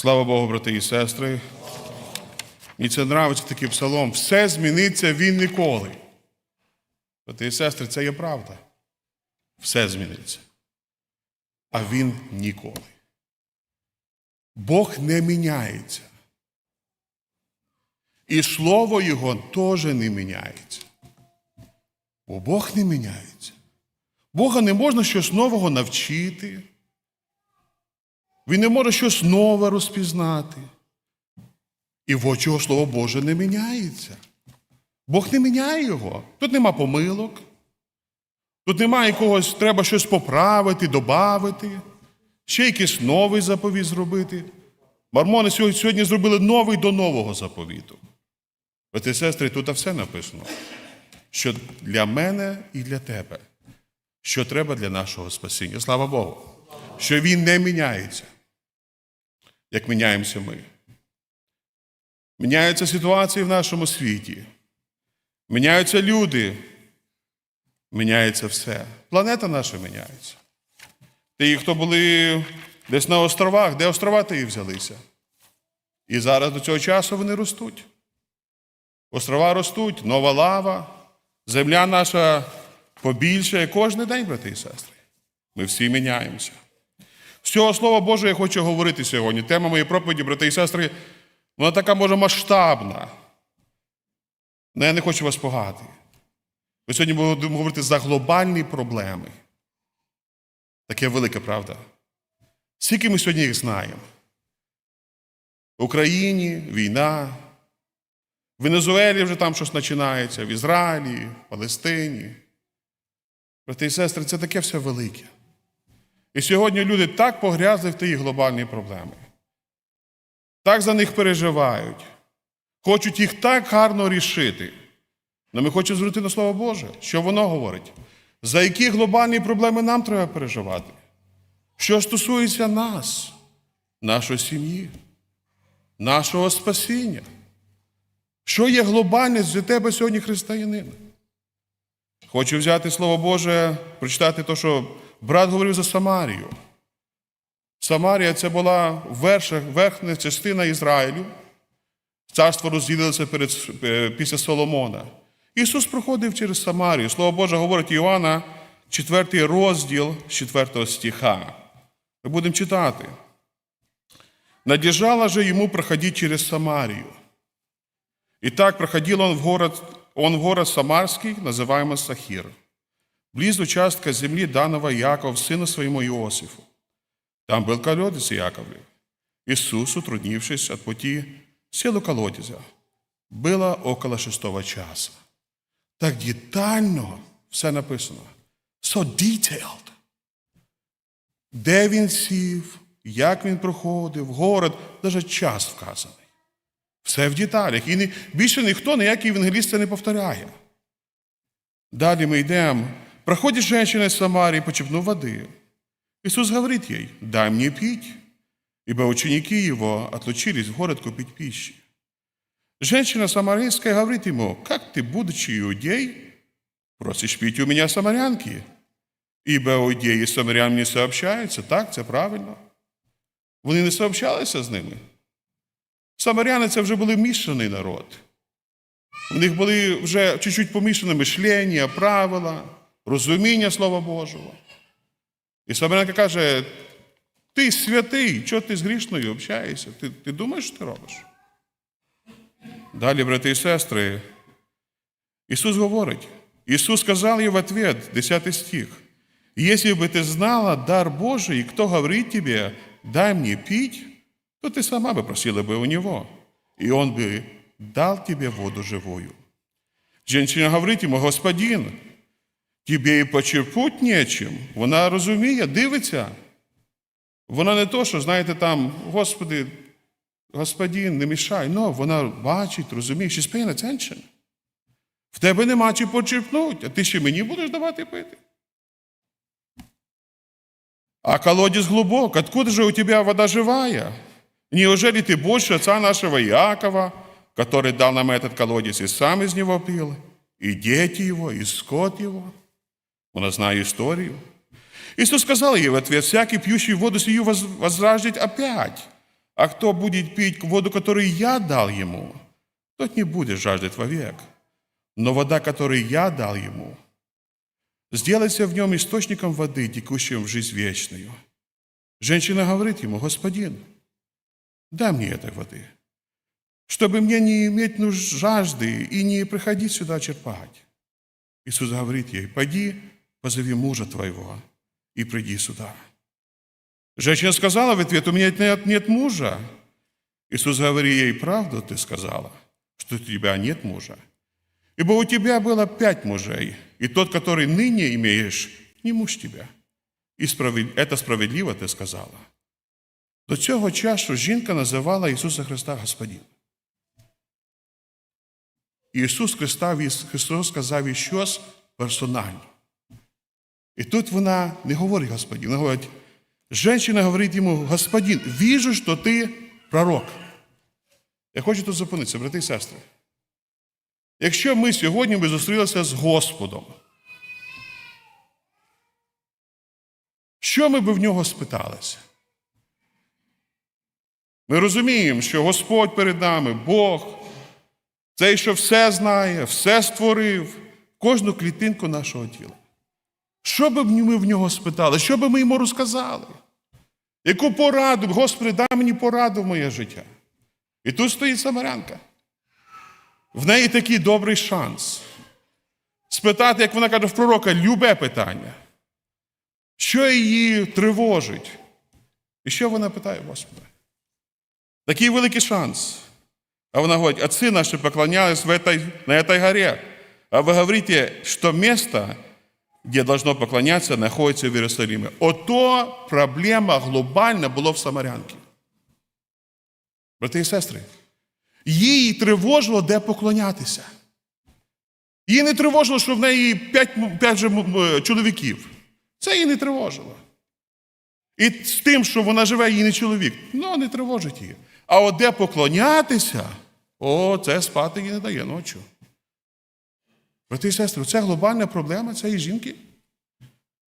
Слава Богу, брати і сестри. Мені це нравиться такий псалом. Все зміниться він ніколи. Брати і сестри, це є правда. Все зміниться. А він ніколи. Бог не міняється. І слово Його теж не міняється. Бо Бог не міняється. Бога не можна щось нового навчити. Він не може щось нове розпізнати. І в очі Слово Боже не міняється. Бог не міняє його. Тут нема помилок. Тут немає якогось, треба щось поправити, додати, ще якийсь новий заповіт зробити. Сьогодні, сьогодні зробили новий до нового заповіту. Брати сестри, тут все написано, що для мене і для тебе, що треба для нашого спасіння. Слава Богу, що Він не міняється, як міняємося ми. Міняються ситуації в нашому світі, міняються люди, міняється все. Планета наша міняється. Ті, хто були десь на островах, де острова ті взялися. І зараз до цього часу вони ростуть. Острова ростуть, нова лава, земля наша побільшає кожен день, брати і сестри. Ми всі міняємося. Цього Слова Божого я хочу говорити сьогодні. Тема моєї проповіді, брати і сестри, вона така може масштабна. Але я не хочу вас погати. Ми сьогодні будемо говорити за глобальні проблеми. Таке велика правда. Скільки ми сьогодні їх знаємо? В Україні війна, в Венезуелі вже там щось починається, в Ізраїлі, в Палестині. Брати і сестри, це таке все велике. І сьогодні люди так погрязли в ті глобальні проблеми, так за них переживають, хочуть їх так гарно рішити. Але ми хочемо звернути на Слово Боже, що воно говорить, за які глобальні проблеми нам треба переживати, що стосується нас, нашої сім'ї, нашого спасіння. Що є глобальність для тебе сьогодні, християнин? Хочу взяти Слово Боже, прочитати те, що брат говорив за Самарію. Самарія це була верша, верхня частина Ізраїлю. Царство розділилося перед, е, після Соломона. Ісус проходив через Самарію. Слово Боже говорить Іоанна, 4 розділ з 4 стиха. Ми будемо читати. Надежало же ему проходить через Самарию. И так проходил он в город, он в город Самарский, называемый Сахир, близ участка земли данного Якова, сына своему Иосифу. Там был колодец Яковлев. Иисус, утруднившись от пути, сел у колодезя. Было около шестого часа. Так детально все написано. So detailed. Де він сів, як він проходив, город, навіть час вказаний. Все в деталях. І ні- більше ніхто ніякий евангеліст це не повторяє. Далі ми йдемо. Проходит женщина из Самарии, почерпнув воды. Иисус говорит ей, дай мне пить, ибо ученики его отлучились в город купить пищи. Женщина самарийская говорит ему, как ты, будучи иудей, просишь пить у меня самарянки? Ибо иудеї з самарян не сообщаються, так, це правильно. Вони не сообщалися з ними. Самаряни це вже були мішаний народ. У них були вже чуть-чуть помішане мишлення, правила, розуміння Слова Божого. І Самарянка каже: ти святий, чого ти з грішною общаєшся? Ти, ти думаєш, що ти робиш? Далі, брати і сестри, Ісус говорить, Ісус сказав їй в ответ, 10 стих, «Если бы ты знала дар Божий, и кто говорит тебе, дай мне пить, то ты сама бы просила бы у Него, и Он бы дал тебе воду живую». Женщина говорить йому, Господин, тебе і почерпуть нечим. Вона розуміє, дивиться. Вона не то, що, знаєте, там, Господи, Господин, не мішай. Ну, вона бачить, розуміє, she's paying attention. В тебе нема чи почерпнуть, а ти ще мені будеш давати пити. А колодец глубок, откуда же у тебя вода живая? Неужели ты больше отца нашего Иакова, который дал нам этот колодец, и сам из него пил, и дети его, и скот его? Она знает историю. Иисус сказал ей в ответ, всякий пьющий воду сию воз- возраждет опять, А кто будет пить воду, которую я дал ему, тот не будет жаждать вовек. Но вода, которую я дал ему, сделается в нем источником воды, текущим в жизнь вечную. Женщина говорит ему, «Господин, дай мне этой воды, чтобы мне не иметь нужд жажды и не приходить сюда черпать». Иисус говорит ей, «Пойди, позови мужа твоего и приди сюда». Женщина сказала в ответ, «У меня нет, нет мужа». Иисус говорит ей, «Правду ты сказала, что у тебя нет мужа? Ибо у тебя было пять мужей, и тот, который ныне имеешь, не муж тебя. І справед- це справедливо ти сказала. До цього часу жінка називала Ісуса Христа Господин. Ісус Христа, Христос сказав їй щось персональне. І тут вона не говорить Господин, вона говорить, жінка говорить йому, Господин, віжу, що ти пророк. Я хочу тут зупинитися, брати і сестри. Якщо ми сьогодні би зустрілися з Господом, що ми би в нього спиталися? Ми розуміємо, що Господь перед нами, Бог, цей, що все знає, все створив, кожну клітинку нашого тіла. Що би ми в нього спитали? Що би ми йому розказали? Яку пораду, Господи, дай мені пораду в моє життя. І тут стоїть Самарянка. В неї такий добрий шанс. Спитати, як вона каже в пророка, любе питання. Що її тривожить? І що вона питає Господа? Такий великий шанс. А вона говорить, отцы наши поклонялись в этой, на этой горе. А вы говорите, что место, где должно поклоняться, находится в Иерусалиме. Ото проблема глобальна була в Самарянці. Брати і сестри, їй тривожило, де поклонятися. Їй не тривожило, що в неї п'ять, чоловіків. Це її не тривожило. І з тим, що вона живе, її не чоловік, ну, не тривожить її. А от де поклонятися, о, це спати їй не дає ночі. Брати і сестри, це глобальна проблема цієї жінки.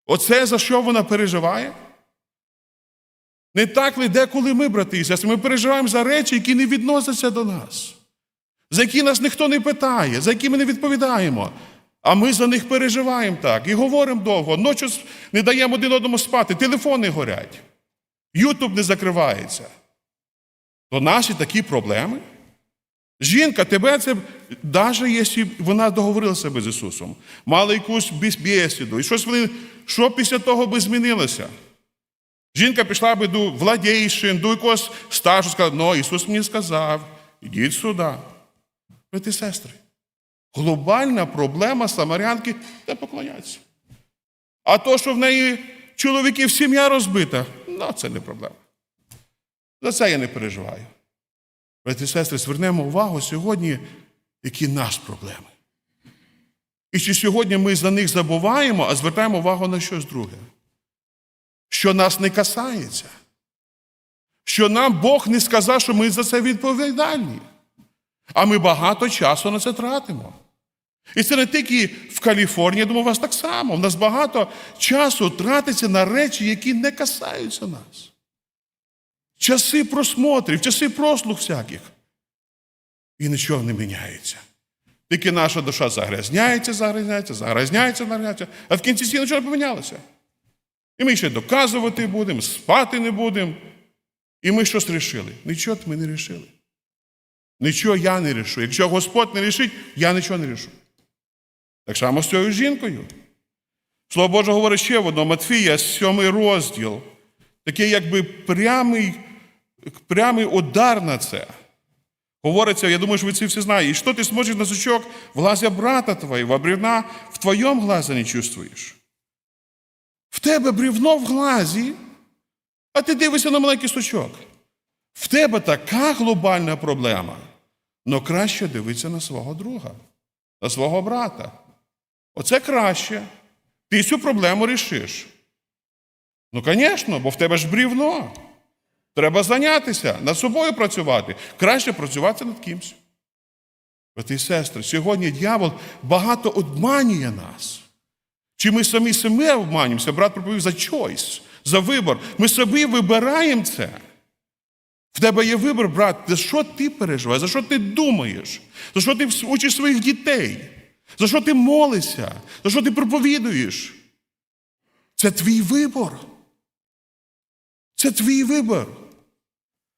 Оце за що вона переживає? Не так ли деколи ми, брати і сестри, ми переживаємо за речі, які не відносяться до нас, за які нас ніхто не питає, за які ми не відповідаємо. А ми за них переживаємо так і говоримо довго. Ночі не даємо один одному спати, телефони горять, Ютуб не закривається. То наші такі проблеми. Жінка, тебе це, навіть якщо вона договорилася би з Ісусом, мала якусь бесіду, і щось вони, що після того би змінилося? Жінка пішла би до владейшин, до якогось стажу, сказала, ну, Ісус мені сказав, ідіть сюди. Брати сестри, глобальна проблема самарянки де поклоняться. А то, що в неї чоловіків сім'я розбита, ну, це не проблема. За це я не переживаю. Брати і сестри, звернемо увагу сьогодні, які нас проблеми. І чи сьогодні ми за них забуваємо, а звертаємо увагу на щось друге, що нас не касається, що нам Бог не сказав, що ми за це відповідальні. А ми багато часу на це тратимо. І це не тільки в Каліфорнії, я думаю, у вас так само. У нас багато часу тратиться на речі, які не касаються нас. Часи просмотрів, часи прослуг всяких. І нічого не міняється. Тільки наша душа загрязняється, загрязняється, загрязняється, загрязняється, а в кінці всі нічого не помінялося. І ми ще доказувати будемо, спати не будемо. І ми щось рішили. Нічого ми не рішили. Нічого я не рішу. Якщо Господь не рішить, я нічого не рішу. Так само з цією жінкою. Слово Боже говорить ще в одному Матфія, сьомий розділ. Такий якби прямий, прямий удар на це. Говориться, я думаю, що ви це всі знаєте. І що ти смотриш на сучок в глазі брата твоєго, а бревна в твоєму глазі не чувствуєш. В тебе бревно в глазі, а ти дивишся на маленький сучок. В тебе така глобальна проблема. Но краще дивитися на свого друга, на свого брата. Оце краще. Ти цю проблему рішиш. Ну, звісно, бо в тебе ж брівно. Треба зайнятися, над собою працювати. Краще працювати над кимсь. Брати і сестри, сьогодні дьявол багато обманює нас. Чи ми самі себе обманюємося? Брат проповів за choice, за вибор. Ми собі вибираємо це. В тебе є вибір, брат, за що ти переживаєш, за що ти думаєш, за що ти учиш своїх дітей, за що ти молишся, за що ти проповідуєш. Це твій вибір. Це твій вибір.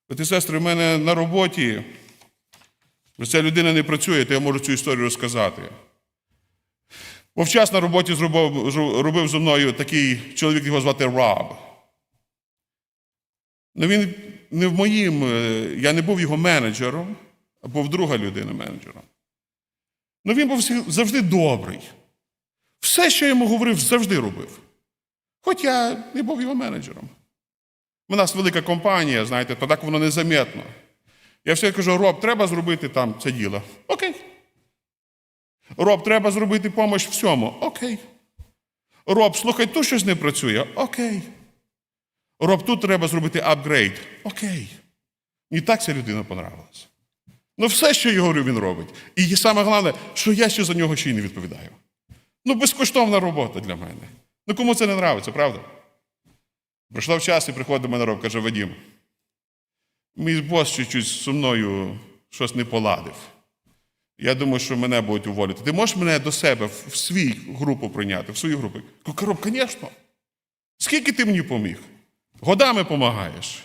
Брати сестри, в мене на роботі, бо ця людина не працює, то я можу цю історію розказати. Вовчас на роботі зробив, робив зі мною такий чоловік, його звати Раб. Ну він не в моїм, е, я не був його менеджером, а був друга людина менеджером. Ну він був завжди добрий. Все, що я йому говорив, завжди робив. Хоч я не був його менеджером. У нас велика компанія, знаєте, то так воно незаметно. Я все кажу, Роб, треба зробити там це діло. Окей. Роб, треба зробити допомогу всьому. Окей. Роб, слухай, тут щось не працює. Окей. Роб, тут треба зробити апгрейд. Окей. Мені так ця людина понравилась. Ну, все, що я говорю, він робить. І саме головне, що я ще за нього ще й не відповідаю. Ну, безкоштовна робота для мене. Ну, кому це не нравиться, правда? Прийшов час і приходить мене роб, каже, Вадім, мій бос чуть-чуть зі мною щось не поладив. Я думаю, що мене будуть уволити. Ти можеш мене до себе в свій групу прийняти, в свою групу? Кажу, Короб, звісно. Скільки ти мені поміг? Годами допомагаєш.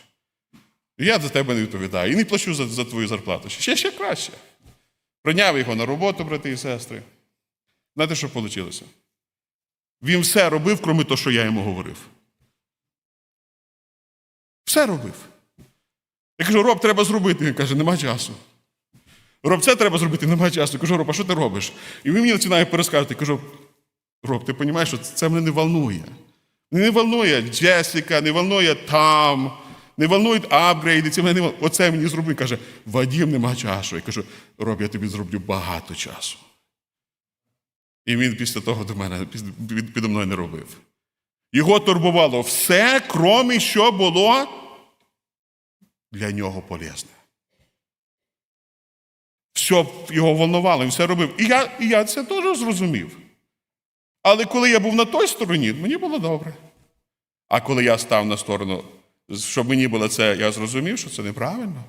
Я за тебе не відповідаю і не плачу за, за твою зарплату. Ще ще краще. Прийняв його на роботу, брати і сестри. Знаєте, що вийшло? Він все робив, крім того, що я йому говорив. Все робив. Я кажу, Роб, треба зробити. Він каже, нема часу. Роб, це треба зробити, нема часу. Я кажу, Роб, а що ти робиш? І він мені починає пересказувати. Я кажу, Роб, ти розумієш, що це мене не волнує. Мене не волнує Джесіка, не волнує там, не волнують апгрейди. Це мене не волнує. Оце мені зробив. Каже, Вадім, нема часу. Я кажу, Роб, я тобі зроблю багато часу. І він після того до мене під- під- підо мною не робив. Його турбувало все, крім що було для нього полезне. Все його волнувало, він все робив. І я, і я це теж зрозумів. Але коли я був на той стороні, мені було добре. А коли я став на сторону, щоб мені було це, я зрозумів, що це неправильно.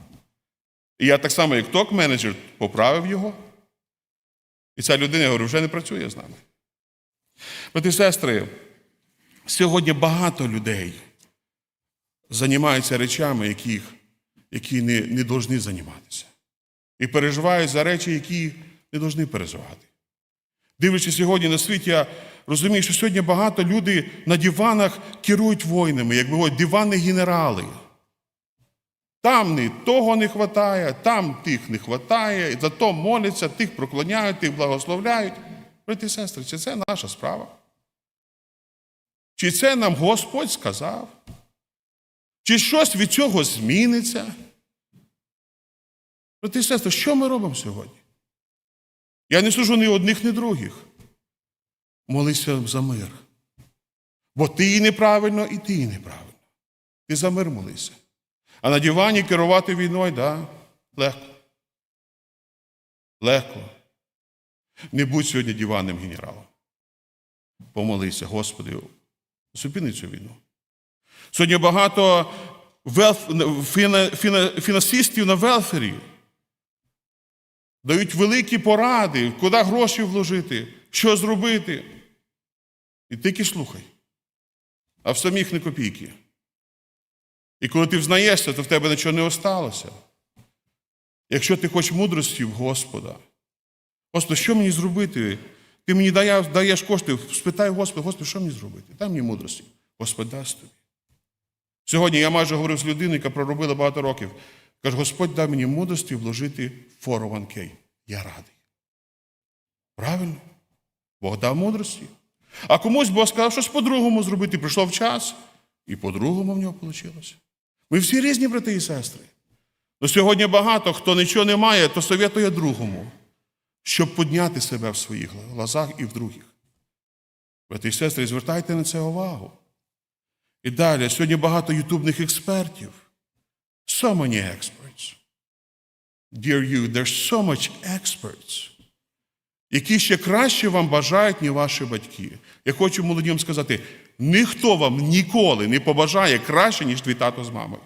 І я так само, як ток-менеджер, поправив його. І ця людина, я говорю, вже не працює з нами. Брати сестри, сьогодні багато людей займаються речами, яких, які не, не повинні займатися. І переживають за речі, які не повинні переживати. Дивлячись сьогодні на світ, я розумію, що сьогодні багато людей на диванах керують війнами, як говорять, диванні генерали. Там не того не вистачає, там тих не вистачає, зато моляться, тих проклоняють, тих благословляють. Брати і сестри, чи це наша справа? Чи це нам Господь сказав? Чи щось від цього зміниться? Брати і сестри, що ми робимо сьогодні? Я не сужу ні одних, ні других. Молися за мир. Бо ти і неправильно, і ти і неправильно. Ти за мир молися. А на дивані керувати війною, да, легко. Легко. Не будь сьогодні диванним генералом. Помолися, Господи, зупини цю війну. Сьогодні багато фінансистів на велфері дають великі поради, куди гроші вложити, що зробити. І тільки слухай. А в самих не копійки. І коли ти взнаєшся, то в тебе нічого не осталося. Якщо ти хочеш мудрості в Господа, Господи, що мені зробити? Ти мені даєш кошти, спитай Господи, Господи, що мені зробити? Дай мені мудрості. Господь дасть тобі. Сьогодні я майже говорив з людиною, яка проробила багато років. Каже, Господь дай мені мудрості вложити 401k. Я радий. Правильно? Бог дав мудрості. А комусь Бог сказав, щось по-другому зробити. Прийшов час, і по-другому в нього вийшло. Ми всі різні брати і сестри. Но сьогодні багато хто нічого не має, то совєтує другому, щоб підняти себе в своїх глазах і в других. Брати і сестри, звертайте на це увагу. І далі, сьогодні багато ютубних експертів. So many experts. Dear you, there's so much experts, які ще краще вам бажають, ніж ваші батьки. Я хочу молодим сказати, ніхто вам ніколи не побажає краще, ніж твій тато з мамою.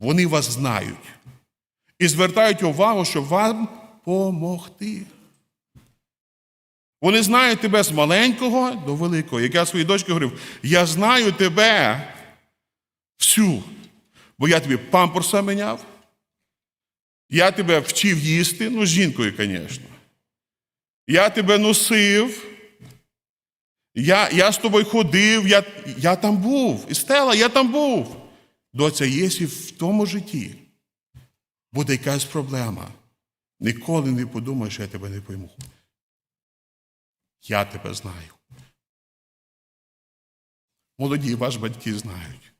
Вони вас знають і звертають увагу, щоб вам помогти. Вони знають тебе з маленького до великого. Як я своїй дочці говорив, я знаю тебе всю, бо я тобі памперса міняв, я тебе вчив їсти, ну, з жінкою, звісно. Я тебе носив, я, я з тобою ходив, я, я там був. І Стела, я там був. Доця, якщо в тому житті буде якась проблема, ніколи не подумай, що я тебе не пойму. Я тебе знаю. Молоді, ваші батьки знають.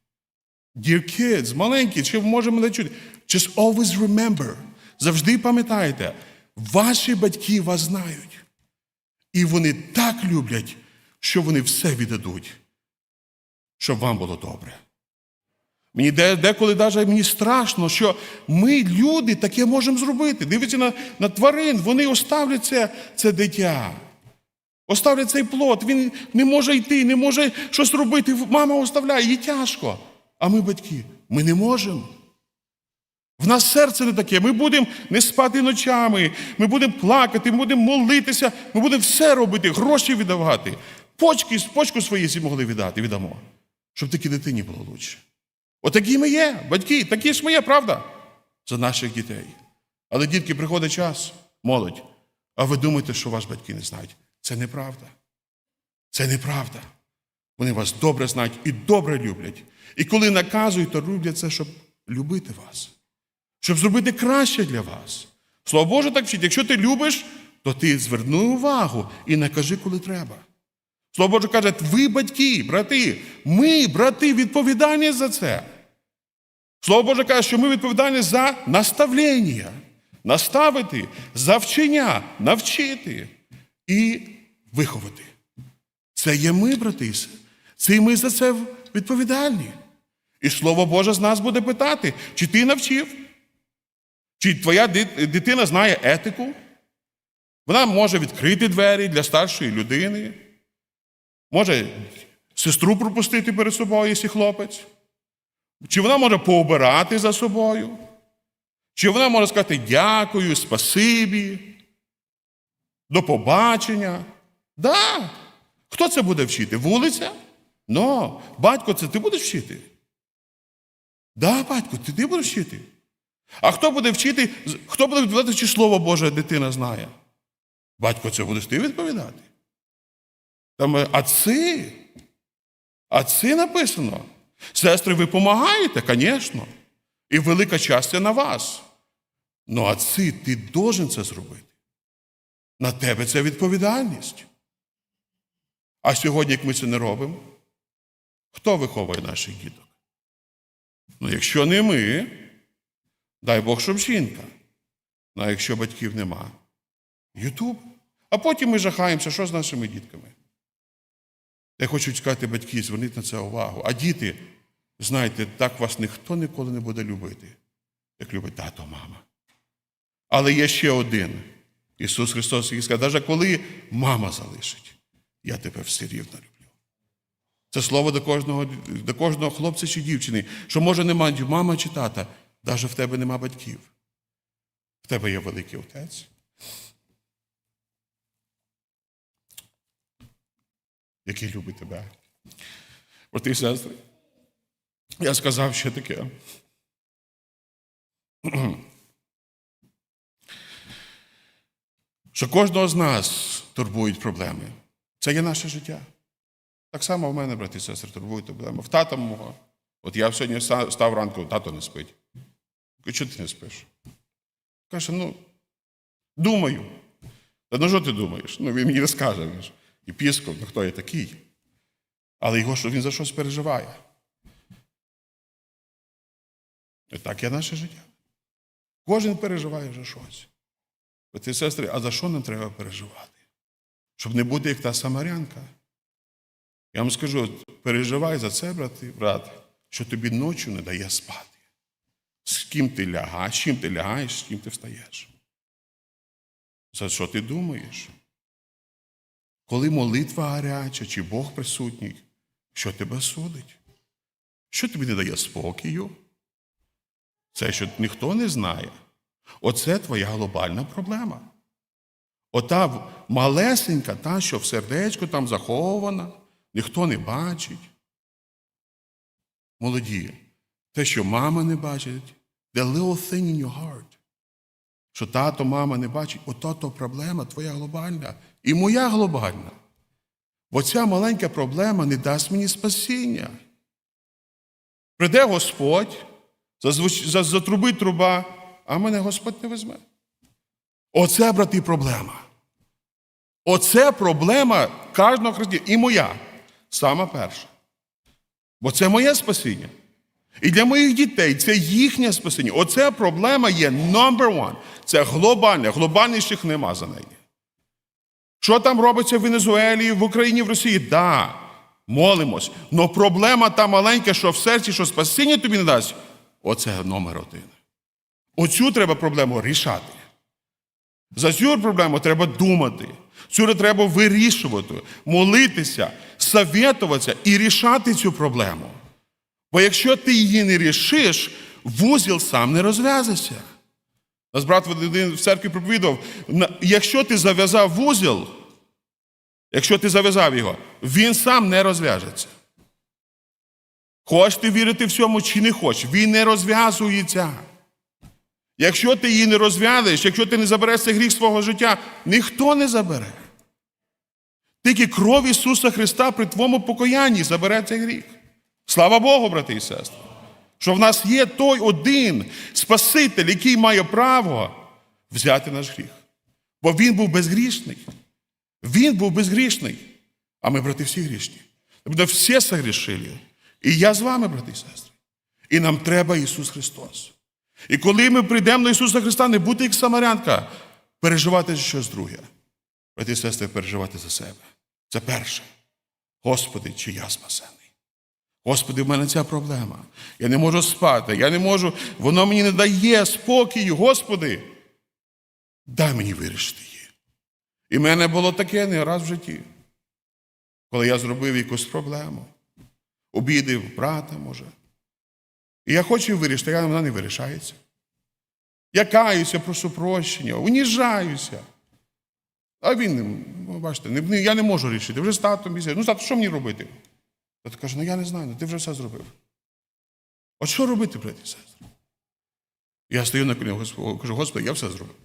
Dear kids, маленькі, чи може мене чути? Just always remember. Завжди пам'ятайте, ваші батьки вас знають. І вони так люблять, що вони все віддадуть, щоб вам було добре. Мені деколи навіть мені страшно, що ми, люди, таке можемо зробити. Дивіться на, на тварин, вони оставлять це, це дитя. Оставлять цей плод, він не може йти, не може щось робити. Мама оставляє, їй тяжко. А ми, батьки, ми не можемо. В нас серце не таке. Ми будемо не спати ночами, ми будемо плакати, ми будемо молитися, ми будемо все робити, гроші віддавати. Почки, почку свої всі могли віддати, віддамо, щоб такі дитині було краще. Отакі ми є, батьки, такі ж ми є, правда? За наших дітей. Але дітки, приходить час, молодь, а ви думаєте, що вас батьки не знають. Це неправда. Це неправда. Вони вас добре знають і добре люблять. І коли наказують, то роблять це, щоб любити вас, щоб зробити краще для вас. Слово Боже так вчить, якщо ти любиш, то ти зверни увагу і накажи, коли треба. Слово Боже каже, ви батьки, брати, ми, брати, відповідальні за це. Слово Боже каже, що ми відповідальні за наставлення, наставити, за вчення, навчити і виховати. Це є ми, брати. і сестри. Це і ми за це відповідальні. І Слово Боже з нас буде питати, чи ти навчив, чи твоя дитина знає етику. Вона може відкрити двері для старшої людини, може сестру пропустити перед собою, якщо хлопець. Чи вона може пообирати за собою? Чи вона може сказати дякую, спасибі, до побачення? Да. Хто це буде вчити? Вулиця? Ну, батько, це ти будеш вчити? Да, батько, ти, ти будеш вчити. А хто буде вчити, хто буде відповідати, чи Слово Боже дитина знає? Батько, це будеш ти відповідати. Там е, отці. Отці написано. Сестри, ви допомагаєте, звісно. І велика частина на вас. Ну, отці, ти должен це зробити. На тебе це відповідальність. А сьогодні, як ми це не робимо, хто виховує наших діток? Ну, якщо не ми, дай Бог, щоб жінка. Ну, а якщо батьків нема, Ютуб. А потім ми жахаємося, що з нашими дітками. Я хочу сказати, батьки, зверніть на це увагу. А діти, знаєте, так вас ніхто ніколи не буде любити, як любить тато, мама. Але є ще один. Ісус Христос який сказав, навіть коли мама залишить, я тебе все рівно люблю. Це слово до кожного, до кожного хлопця чи дівчини, що може немає мама чи тата, навіть в тебе нема батьків. В тебе є великий отець. Який любить тебе. Брати і сестри, я сказав ще таке. Що кожного з нас турбують проблеми. Це є наше життя. Так само в мене, брати і сестри, турбують проблеми. В тата мого. От я сьогодні став ранку, тато не спить. Чого ти не спиш? Каже, ну, думаю. Та ну що ти думаєш? Ну, він мені не скаже. Він ну хто я такий. Але його що він за щось переживає. І так є наше життя. Кожен переживає за щось. Брати сестри, а за що нам треба переживати? Щоб не бути як та самарянка. Я вам скажу, переживай за це, брат, брат, що тобі ночі не дає спати. З ким ти лягаєш, з чим ти лягаєш, з ким ти встаєш. За що ти думаєш? Коли молитва гаряча, чи Бог присутній, що тебе судить? Що тобі не дає спокою? Це, що ніхто не знає. Оце твоя глобальна проблема. Ота малесенька, та, що в сердечку там захована, ніхто не бачить. Молоді, те, що мама не бачить, the little thing in your heart. Що тато, мама не бачить, ото то проблема твоя глобальна і моя глобальна. Бо ця маленька проблема не дасть мені спасіння. Прийде Господь, за- затрубить труба, а мене Господь не візьме. Оце, брати, проблема. Оце проблема кожного християнина. І моя, сама перша. Бо це моє спасіння. І для моїх дітей це їхнє спасіння. Оце проблема є number one. Це глобальне. Глобальніших нема за неї. Що там робиться в Венезуелі, в Україні, в Росії? Да, молимось. Но проблема та маленька, що в серці, що спасіння тобі не дасть, оце номер один. Оцю треба проблему рішати. За цю проблему треба думати. Цю треба вирішувати, молитися, совєтуватися і рішати цю проблему. Бо якщо ти її не рішиш, вузіл сам не розв'язається. Нас брат в церкві проповідав, якщо ти зав'язав вузіл, якщо ти зав'язав його, він сам не розв'яжеться. Хочеш ти вірити в цьому чи не хочеш, він не розв'язується. Якщо ти її не розв'язуєш, якщо ти не забереш цей гріх свого життя, ніхто не забере. Тільки кров Ісуса Христа при твоєму покаянні забере цей гріх. Слава Богу, брати і сестри, що в нас є той один Спаситель, який має право взяти наш гріх. Бо Він був безгрішний. Він був безгрішний. А ми, брати, всі грішні. Тобто всі согрішили. І я з вами, брати і сестри. І нам треба Ісус Христос. І коли ми прийдемо до Ісуса Христа, не бути як самарянка, переживати щось друге. Брати і сестри, переживати за себе. Це перше. Господи, чи я спасений? Господи, в мене ця проблема. Я не можу спати, я не можу, воно мені не дає спокою, Господи. Дай мені вирішити її. І в мене було таке не раз в житті, коли я зробив якусь проблему, обідив брата, може. І я хочу вирішити, а вона не вирішається. Я каюся, прошу прощення, уніжаюся. А він, ну, бачите, не, я не можу рішити. Вже з татом бійся. Ну, тато, що мені робити? Тато каже, ну я не знаю, ну ти вже все зробив. От що робити, браті і сестри? Я стою на Господу, кажу, Господи, я все зробив.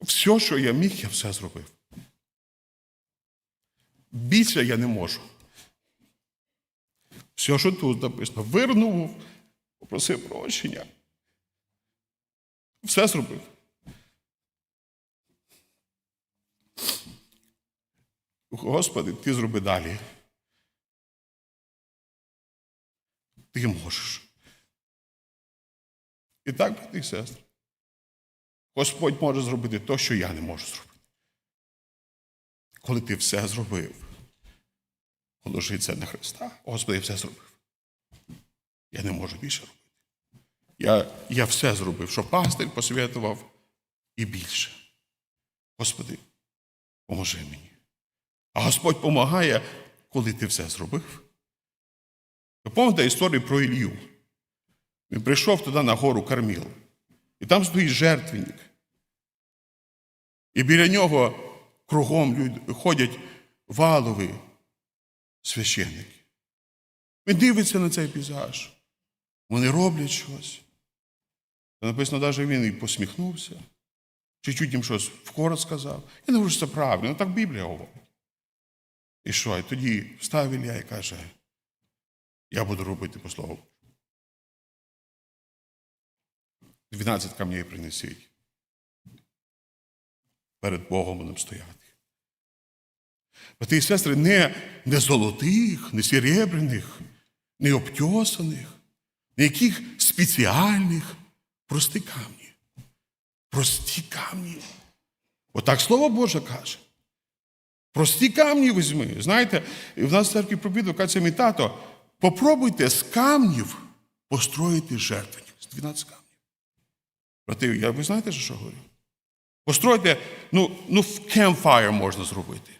Все, що я міг, я все зробив. Більше я не можу. Все, що тут написано, вернув, попросив прощення. Все зробив. Господи, ти зроби далі. Ти можеш. І так, брати і сестри, Господь може зробити те, що я не можу зробити. Коли ти все зробив, положиться на Христа, Господи, я все зробив. Я не можу більше робити. Я, я все зробив, що пастир посвятував і більше. Господи, поможи мені. А Господь допомагає, коли ти все зробив. Ви пам'ятаєте історію про Ілью? Він прийшов туди на гору Карміл. І там стоїть жертвенник. І біля нього кругом люди, ходять валові священники. Він дивиться на цей пейзаж. Вони роблять щось. Написано, навіть він і посміхнувся, чи чуть їм щось вкорот сказав. Я не говорю, що це правильно, ну так Біблія говорить. І що? І тоді встав Ілля і каже, я буду робити по слову. 12 камней принесіть. Перед Богом будемо стояти. Брати і сестри, не, не золотих, не серебряних, не обтьосаних, не яких спеціальних, прості камні. Прості камні. Отак Слово Боже каже. Прості камні візьми. Знаєте, в нас в церкві проповідав, каже мій тато, попробуйте з камнів построїти жертвенник. З 12 камнів. Брати, ви знаєте, що говорю? Постройте, ну, ну campfire можна зробити.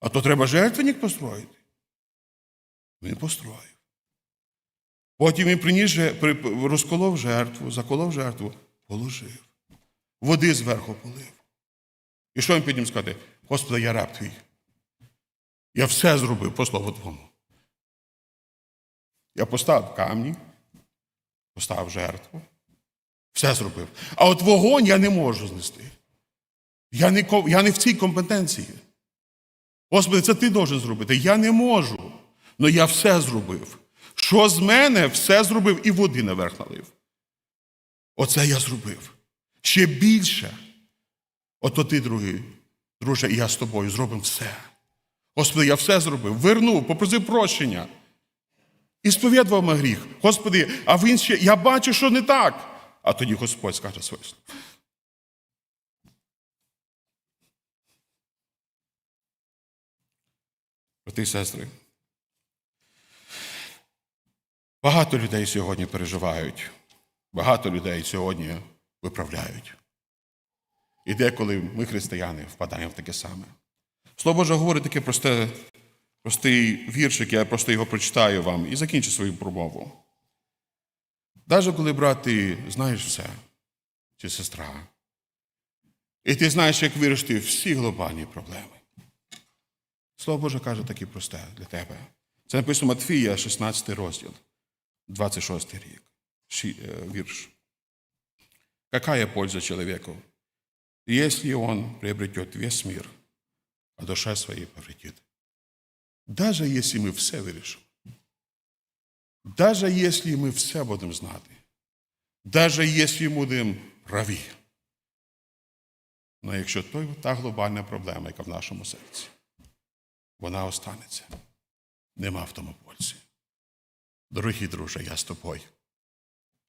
А то треба жертвенник построїти. Він построїв. Потім він приніс, розколов жертву, заколов жертву, положив. Води зверху полив. І що він потім сказати? Господи, я раб твій. Я все зробив по слову Твому. Я поставив камні, поставив жертву, все зробив. А от вогонь я не можу знести. Я не, я не в цій компетенції. Господи, це ти должен зробити. Я не можу. але я все зробив. Що з мене, все зробив і води наверх налив. Оце я зробив. Ще більше. Ото ти, другий, друже, і я з тобою зробимо все. Господи, я все зробив, вернув, попросив прощення. І сповідував мій гріх. Господи, а він ще, я бачу, що не так. А тоді Господь скаже своє слово. Брати і сестри, багато людей сьогодні переживають, багато людей сьогодні виправляють. І деколи ми, християни, впадаємо в таке саме. Слово Боже говорить таке просте, простий віршик, я просто його прочитаю вам і закінчу свою промову. Навіть коли, брат, ти знаєш все, чи сестра, і ти знаєш, як вирішити всі глобальні проблеми. Слово Боже каже таке просте для тебе. Це написано Матфія, 16 розділ, 26 рік, е, вірш. Какая польза человеку, если он приобретет весь мир, а душа своей повредит? Даже если ми все вирішимо, даже если ми все будемо знати, даже если будемо праві, але якщо той, та глобальна проблема, яка в нашому серці, вона останеться. Нема в тому пользі. Дорогі друже, я з тобою.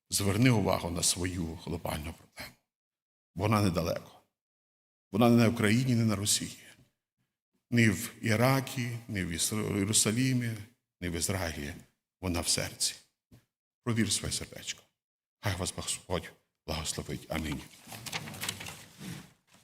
Зверни увагу на свою глобальну проблему. Вона недалеко. Вона не на Україні, не на Росії. Ні в Іракі, ні в Єрусалімі, ні в Ізраїлі. Вона в серці. Провір своє сердечко. Хай вас Господь благословить. Амінь.